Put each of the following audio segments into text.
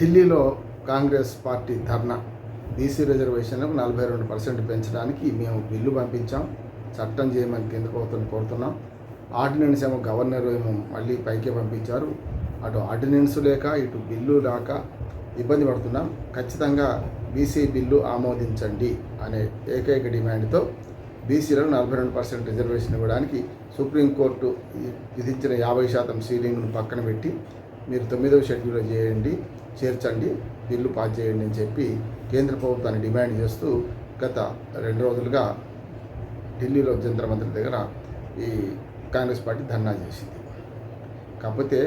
ఢిల్లీలో కాంగ్రెస్ పార్టీ ధర్నా. బీసీ రిజర్వేషన్లకు నలభై రెండు పర్సెంట్ పెంచడానికి మేము బిల్లు పంపించాం. చట్టం చేయమని కింద ప్రభుత్వం కోరుతున్నాం. ఆర్డినెన్స్ ఏమో గవర్నర్ ఏమో మళ్ళీ పైకే పంపించారు. అటు ఆర్డినెన్స్ లేక ఇటు బిల్లు రాక ఇబ్బంది పడుతున్నాం. ఖచ్చితంగా బీసీ బిల్లు ఆమోదించండి అనే ఏకైక డిమాండ్తో బీసీలో నలభై రెండు పర్సెంట్ రిజర్వేషన్ ఇవ్వడానికి సుప్రీంకోర్టు విధించిన యాభై శాతం సీలింగ్ను పక్కన పెట్టి మీరు తొమ్మిదవ షెడ్యూల్లో చేయండి చేర్చండి బిల్లు పాస్ చేయండి అని చెప్పి కేంద్ర ప్రభుత్వాన్ని డిమాండ్ చేస్తూ గత రెండు రోజులుగా ఢిల్లీలో జంతర్ మంత్రి దగ్గర ఈ కాంగ్రెస్ పార్టీ ధర్నా చేసింది. కాకపోతే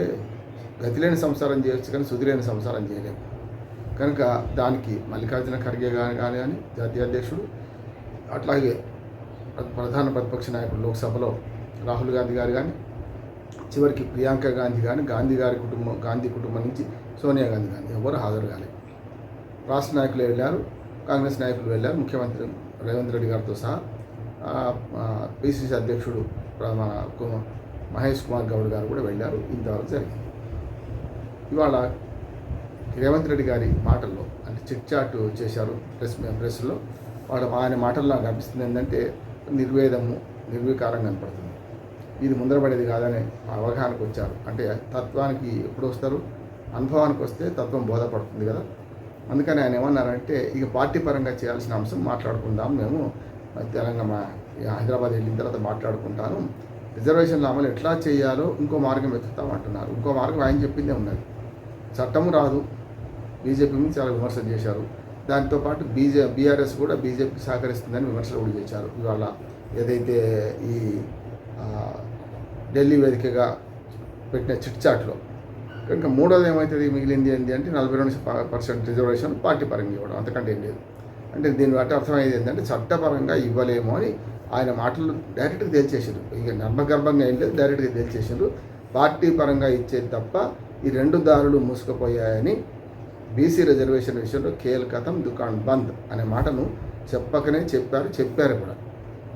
గతిలేని సంసారం చేయొచ్చు కానీ సుధిలేని సంసారం చేయలేము. కనుక దానికి మల్లికార్జున ఖర్గే కానీ కానీ కానీ జాతీయ అధ్యక్షుడు అట్లాగే ప్రధాన ప్రతిపక్ష నాయకుడు లోక్సభలో రాహుల్ గాంధీ గారు కానీ చివరికి ప్రియాంక గాంధీ కానీ గాంధీ గారి కుటుంబం గాంధీ కుటుంబం నుంచి సోనియా గాంధీ కానీ ఎవరు హాజరు కాలేదు రాష్ట్ర నాయకులు వెళ్ళారు కాంగ్రెస్ నాయకులు వెళ్ళారు ముఖ్యమంత్రి రేవంత్ రెడ్డి గారితో సహా పిసిసి అధ్యక్షుడు మన మహేష్ కుమార్ గౌడ్ గారు కూడా వెళ్ళారు ఇంతవరకు జరిగింది. ఇవాళ రేవంత్ రెడ్డి గారి మాటల్లో అంటే చిట్ చాట్ చేశారు ప్రెస్ ప్రెస్లో. వాళ్ళ ఆయన మాటల్లో నాకు అనిపిస్తుంది ఏంటంటే నిర్వేదము నిర్వీకారం కనపడుతుంది. ఇది ముందరబడేది కాదనే అవగాహనకు వచ్చారు. అంటే తత్వానికి ఎప్పుడు వస్తారు? అనుభవానికి వస్తే తత్వం బోధపడుతుంది కదా. అందుకని ఆయన ఏమన్నారంటే ఇక పార్టీ పరంగా చేయాల్సిన అంశం మాట్లాడుకుందాం. మేము తెలంగాణ హైదరాబాద్ వెళ్ళిన తర్వాత మాట్లాడుకుంటాను. రిజర్వేషన్ల అమలు ఎట్లా చేయాలో ఇంకో మార్గం వెతుకుతాం అంటున్నారు. ఇంకో మార్గం ఆయన చెప్పిందే ఉన్నది. చట్టం రాదు. బీజేపీ మీద చాలా విమర్శలు చేశారు. దాంతోపాటు బీజే బీఆర్ఎస్ కూడా బీజేపీకి సహకరిస్తుందని విమర్శలు కూడా చేశారు. ఇవాళ ఏదైతే ఈ ఢిల్లీ వేదికగా పెట్టిన చిట్చాట్లో కనుక మూడోది ఏమవుతుంది మిగిలింది ఏంటి అంటే నలభై రెండు పర్సెంట్ రిజర్వేషన్ పార్టీ పరంగా ఇవ్వడం. అంతకంటే ఏం లేదు. అంటే దీని బట్టి అర్థమయ్యేది ఏంటంటే చట్టపరంగా ఇవ్వలేము అని ఆయన మాటలు డైరెక్ట్గా తేల్చేసారు ఇక నర్మగర్భంగా ఏం లేదు డైరెక్ట్గా తేల్చేసారు పార్టీ పరంగా ఇచ్చేది తప్ప ఈ రెండు దారులు మూసుకుపోయాయని బీసీ రిజర్వేషన్ విషయంలో కేల్ కథం దుకాణ్ బంద్ అనే మాటను చెప్పకనే చెప్పారు. చెప్పారు కూడా.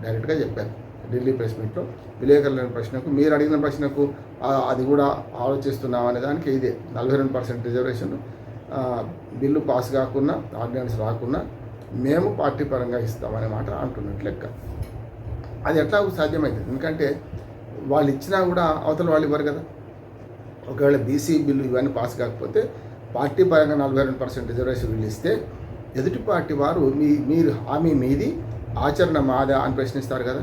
డైరెక్ట్గా చెప్పారు. ఢిల్లీ ప్రెస్ మీట్లో విలేకరుల ప్రశ్నకు మీరు అడిగిన ప్రశ్నకు అది కూడా ఆలోచిస్తున్నాం అనే దానికి ఇదే. నలభై రెండు పర్సెంట్ రిజర్వేషన్ బిల్లు పాస్ కాకుండా ఆర్డినెన్స్ రాకున్నా మేము పార్టీ పరంగా ఇస్తామనే మాట అంటున్నట్టు లెక్క. అది ఎట్లా సాధ్యమవుతుంది ఎందుకంటే వాళ్ళు ఇచ్చినా కూడా అవతల వాళ్ళు ఇవ్వరు కదా. ఒకవేళ బీసీ బిల్లు ఇవన్నీ పాస్ కాకపోతే పార్టీ పరంగా నలభై రెండు పర్సెంట్ రిజర్వేషన్ బిల్లు ఇస్తే ఎదుటి పార్టీ వారు మీ మీరు హామీ మీది ఆచరణ మాదా అని ప్రశ్నిస్తారు కదా.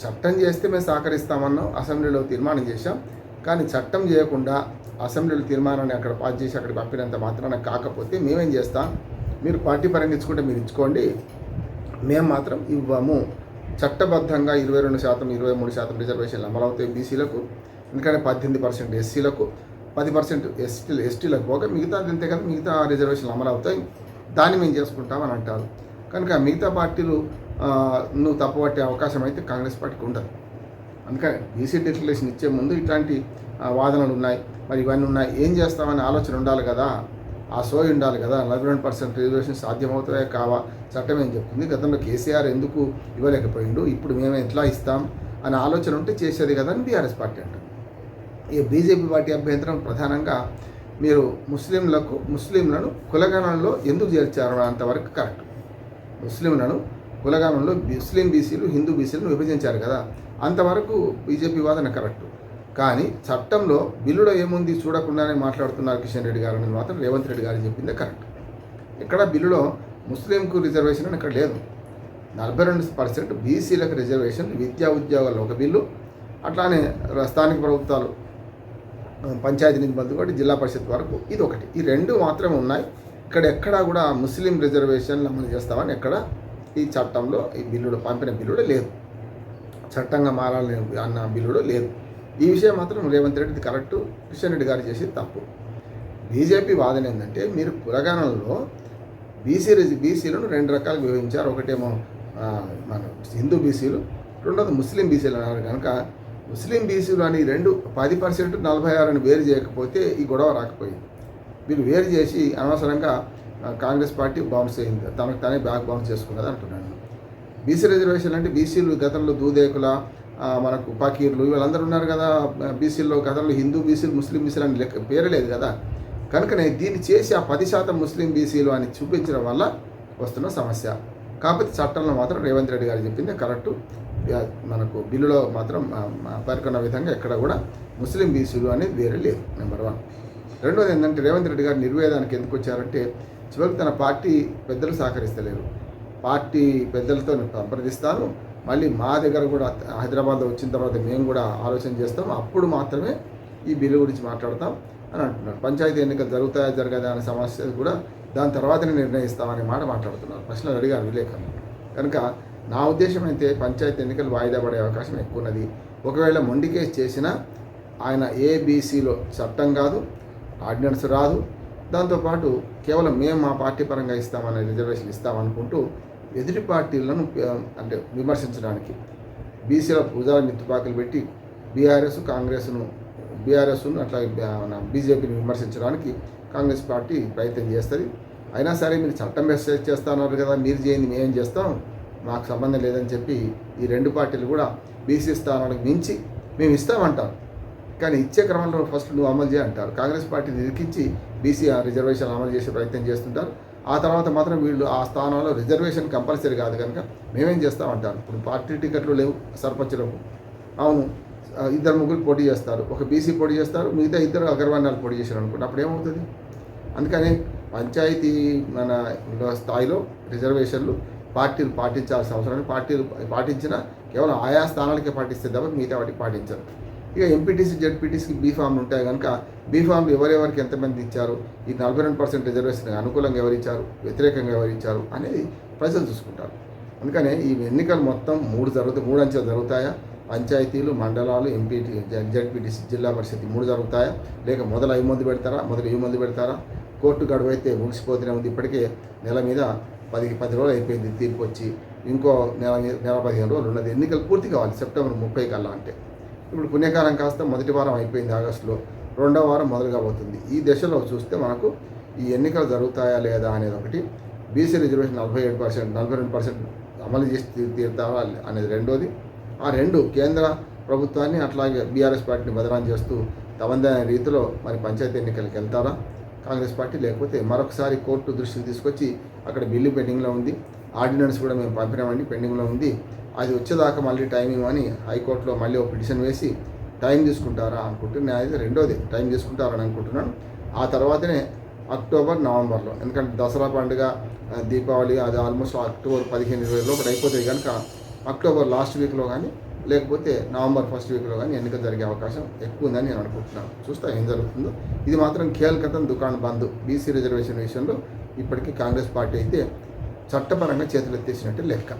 చట్టం చేస్తే మేము సహకరిస్తామన్నాం అసెంబ్లీలో తీర్మానం చేశాం. కానీ చట్టం చేయకుండా అసెంబ్లీలో తీర్మానాన్ని అక్కడ పాస్ చేసి అక్కడికి పంపినంత మాత్రాన కాకపోతే మేమేం చేస్తాం? మీరు పార్టీ పరంగా ఇచ్చుకుంటే మీరు ఇచ్చుకోండి. మేము మాత్రం ఇవ్వము. చట్టబద్ధంగా ఇరవై రెండు శాతం ఇరవై మూడు శాతం రిజర్వేషన్లు అమలవుతాయి బీసీలకు. ఎందుకంటే పద్దెనిమిది పర్సెంట్ ఎస్సీలకు పది పర్సెంట్ ఎస్టీ ఎస్టీలకు పోగా మిగతా అంతే కదా మిగతా రిజర్వేషన్లు అమలవుతాయి దాన్ని మేము చేసుకుంటామని అంటారు. కనుక మిగతా పార్టీలు నువ్వు తప్పబట్టే అవకాశం అయితే కాంగ్రెస్ పార్టీకి ఉండదు అందుకని బీసీ డిక్లరేషన్ ఇచ్చే ముందు ఇట్లాంటి వాదనలు ఉన్నాయి. మరి ఇవన్నీ ఉన్నాయి. ఏం చేస్తామని ఆలోచన ఉండాలి కదా. ఆ సోయి ఉండాలి కదా. నలభై రెండు పర్సెంట్ రిజర్వేషన్ సాధ్యమవుతాయా కావా? చట్టం ఏం చెప్తుంది? గతంలో కేసీఆర్ ఎందుకు ఇవ్వలేకపోయిండు? ఇప్పుడు మేము ఎట్లా ఇస్తాం? అనే ఆలోచన ఉంటే చేసేది కదా అని బీఆర్ఎస్ పార్టీ అంటారు. ఈ బీజేపీ పార్టీ అభ్యంతరం ప్రధానంగా మీరు ముస్లింలకు ముస్లింలను కులగణంలో ఎందుకు చేర్చారు అంతవరకు కరెక్ట్. ముస్లింలను కులగణంలో ముస్లిం బీసీలు హిందూ బీసీలను విభజించారు కదా. అంతవరకు బీజేపీ వాదన కరెక్ట్. కానీ చట్టంలో బిల్లులో ఏముంది చూడకుండానే మాట్లాడుతున్నారు కిషన్ రెడ్డి గారు అని మాత్రం రేవంత్ రెడ్డి గారు చెప్పిందే కరెక్ట్. ఇక్కడ బిల్లులో ముస్లింకు రిజర్వేషన్ అని ఇక్కడ లేదు. నలభై రెండు పర్సెంట్ బీసీలకు రిజర్వేషన్ విద్యా ఉద్యోగాల్లో ఒక బిల్లు అట్లానే స్థానిక ప్రభుత్వాలు ఆ, పంచాయతీ నుంచి కూడా జిల్లా పరిషత్ వరకు ఇది ఒకటి ఈ రెండు మాత్రమే ఉన్నాయి. ఇక్కడెక్కడా కూడా ముస్లిం రిజర్వేషన్లు అమలు చేస్తామని ఎక్కడ ఈ చట్టంలో ఈ బిల్లులో పంపిన బిల్లులో లేదు. చట్టంగా మారాలని అన్న బిల్లులో లేదు. ఈ విషయం మాత్రం రేవంత్ రెడ్డి కరెక్ట్ కిషన్ రెడ్డి గారు చేసేది తప్పు. బీజేపీ వాదన ఏంటంటే మీరు కులగణంలో బీసీ బీసీలను రెండు రకాలుగా విభజించారు. ఒకటేమో మన హిందూ బీసీలు రెండోది ముస్లిం బీసీలు అన్నారు కనుక ముస్లిం బీసీలు అని రెండు పది పర్సెంట్ నలభై ఆరుని వేరు చేయకపోతే ఈ గొడవ రాకపోయింది. వీళ్ళు వేరు చేసి అనవసరంగా కాంగ్రెస్ పార్టీ బౌన్స్ అయింది. తనకు తనే బ్యాక్ బౌన్స్ చేసుకున్నది అంటున్నాను బీసీ రిజర్వేషన్ అంటే బీసీలు గతంలో దూదేకుల మనకు పకీర్లు వీళ్ళందరూ ఉన్నారు కదా. బీసీల్లో గతంలో హిందూ బీసీలు ముస్లిం బీసీలు అని లెక్క పేరలేదు కదా. కనుకనే దీన్ని చేసి ఆ పది శాతం ముస్లిం బీసీలు అని చూపించడం వల్ల వస్తున్న సమస్య. కాకపోతే చట్టంలో మాత్రం రేవంత్ రెడ్డి గారు చెప్పింది కరెక్టు. మనకు బిల్లులో మాత్రం పేర్కొన్న విధంగా ఎక్కడ కూడా ముస్లిం బీసీలు అనేది వేరే లేదు నెంబర్ వన్. రెండోది ఏంటంటే రేవంత్ రెడ్డి గారు నిర్వేదానికి ఎందుకు వచ్చారంటే చివరికి తన పార్టీ పెద్దలు సహకరిస్తలేరు. పార్టీ పెద్దలతో సంప్రదిస్తాను మళ్ళీ మా దగ్గర కూడా హైదరాబాద్లో వచ్చిన తర్వాత మేము కూడా ఆలోచన చేస్తాం. అప్పుడు మాత్రమే ఈ బిల్లు గురించి మాట్లాడతాం అని అంటున్నారు. పంచాయతీ ఎన్నికలు జరుగుతాయా జరగదా అనే సమస్య కూడా దాని తర్వాతనే నిర్ణయిస్తామనే మాట మాట్లాడుతున్నారు. ప్రశ్నలు అడిగారు విలేకరులు. కనుక నా ఉద్దేశం అయితే పంచాయతీ ఎన్నికలు వాయిదా పడే అవకాశం ఎక్కువ ఉన్నది. ఒకవేళ మొండి కేసు చేసినా ఆయన ఏబీసీలో చట్టం కాదు. ఆర్డినెన్స్ రాదు. దాంతోపాటు కేవలం మేము మా పార్టీ పరంగా ఇస్తామనే రిజర్వేషన్ ఇస్తామనుకుంటూ ఎదుటి పార్టీలను అంటే విమర్శించడానికి బీసీల భుజాల నిత్తుపాకులు పెట్టి బీఆర్ఎస్ కాంగ్రెస్ను బీఆర్ఎస్ను అట్లా మన బీజేపీని విమర్శించడానికి కాంగ్రెస్ పార్టీ ప్రయత్నం చేస్తుంది. అయినా సరే మీరు చట్టం మెసేజ్ చేస్తున్నారు కదా మీరు చేయండి మేమేం చేస్తాం? మాకు సంబంధం లేదని చెప్పి ఈ రెండు పార్టీలు కూడా బీసీ స్థానాలకు మించి మేము ఇస్తామంటారు. కానీ ఇచ్చే క్రమంలో ఫస్ట్ నువ్వు అమలు చేయ అంటారు. కాంగ్రెస్ పార్టీని ఇరికించి బీసీ రిజర్వేషన్ అమలు చేసే ప్రయత్నం చేస్తుంటారు. ఆ తర్వాత మాత్రం వీళ్ళు ఆ స్థానంలో రిజర్వేషన్ కంపల్సరీ కాదు కనుక మేమేం చేస్తామంటారు? ఇప్పుడు పార్టీ టికెట్లు లేవు సర్పంచులకు. అవును ఇద్దరు ముగ్గురు పోటీ చేస్తారు. ఒక బీసీ పోటీ చేస్తారు మిగతా ఇద్దరు అగ్రవర్ణాలు పోటీ చేశారు అనుకుంటే అప్పుడు ఏమవుతుంది? అందుకని పంచాయతీ మన స్థాయిలో రిజర్వేషన్లు పార్టీలు పాటించాల్సిన అవసరం. పార్టీలు పాటించినా కేవలం ఆయా స్థానాలకే పాటిస్తే తప్ప మిగతా వాటికి పాటించరు. ఇక ఎంపీటీసీ జెడ్పీటీసీ బీ ఫామ్లు ఉంటాయి కనుక బీ ఫామ్లు ఎవరెవరికి ఎంతమంది ఇచ్చారు? ఈ నలభై రెండు పర్సెంట్ రిజర్వేషన్ అనుకూలంగా ఎవరు ఇచ్చారు? వ్యతిరేకంగా ఎవరు ఇచ్చారు? అనేది ప్రజలు చూసుకుంటారు. అందుకనే ఈ ఎన్నికలు మొత్తం మూడు జరుగుతాయి మూడు అంచెలు జరుగుతాయా? పంచాయతీలు మండలాలు ఎంపీటీ జెడ్పీటీసీ జిల్లా పరిషత్ మూడు జరుగుతాయా? లేక మొదలు ఐదు మంది పెడతారా? మొదలు ఈ మంది పెడతారా? కోర్టు గడువు అయితే ముగిసిపోతూనే ఉంది. ఇప్పటికే నెల మీద పది పది రోజులు అయిపోయింది. తీర్పు వచ్చి ఇంకో నెల మీద- నెల పదిహేను రోజులు ఉన్నది. ఎన్నికలు పూర్తి కావాలి. సెప్టెంబర్ ముప్పై కల్లా అంటే. ఇప్పుడు పుణ్యకాలం కాస్త మొదటి వారం అయిపోయింది ఆగస్టులో. రెండవ వారం మొదలు కాబోతుంది ఈ దశలో చూస్తే మనకు ఈ ఎన్నికలు జరుగుతాయా లేదా అనేది ఒకటి బీసీ రిజర్వేషన్ నలభై ఏడు పర్సెంట్ నలభై రెండు పర్సెంట్ అమలు చేసి తీరుతారా అనేది రెండోది. ఆ రెండు కేంద్ర ప్రభుత్వాన్ని అట్లాగే బీఆర్ఎస్ పార్టీని బదనాం చేస్తూ తమదైన రీతిలో మరి పంచాయతీ ఎన్నికలకు వెళ్తారా? కాంగ్రెస్ పార్టీ లేకపోతే మరొకసారి కోర్టు దృష్టికి తీసుకొచ్చి అక్కడ బిల్లు పెండింగ్లో ఉంది. ఆర్డినెన్స్ కూడా మేము పంపినామండి పెండింగ్లో ఉంది. అది వచ్చేదాకా మళ్ళీ టైం అని హైకోర్టులో మళ్ళీ ఒక పిటిషన్ వేసి టైం తీసుకుంటారా అనుకుంటున్నా అది రెండోది టైం తీసుకుంటారని అనుకుంటున్నాను. ఆ తర్వాతనే అక్టోబర్ నవంబర్లో ఎందుకంటే దసరా పండుగ దీపావళి అది ఆల్మోస్ట్ అక్టోబర్ పదిహేను ఇరవై లోపల అయిపోతుంది కనుక అక్టోబర్ లాస్ట్ వీక్లో కానీ లేకపోతే నవంబర్ ఫస్ట్ వీక్లో కానీ ఎన్నిక జరిగే అవకాశం ఎక్కువ ఉందని నేను అనుకుంటున్నాను. చూస్తా ఏం జరుగుతుందో. ఇది మాత్రం కీలకతం దుకాణం బంద్. బీసీ రిజర్వేషన్ విషయంలో ఇప్పటికీ కాంగ్రెస్ పార్టీ అయితే చట్టపరంగా చేతులు ఎత్తేసినట్టు లెక్క.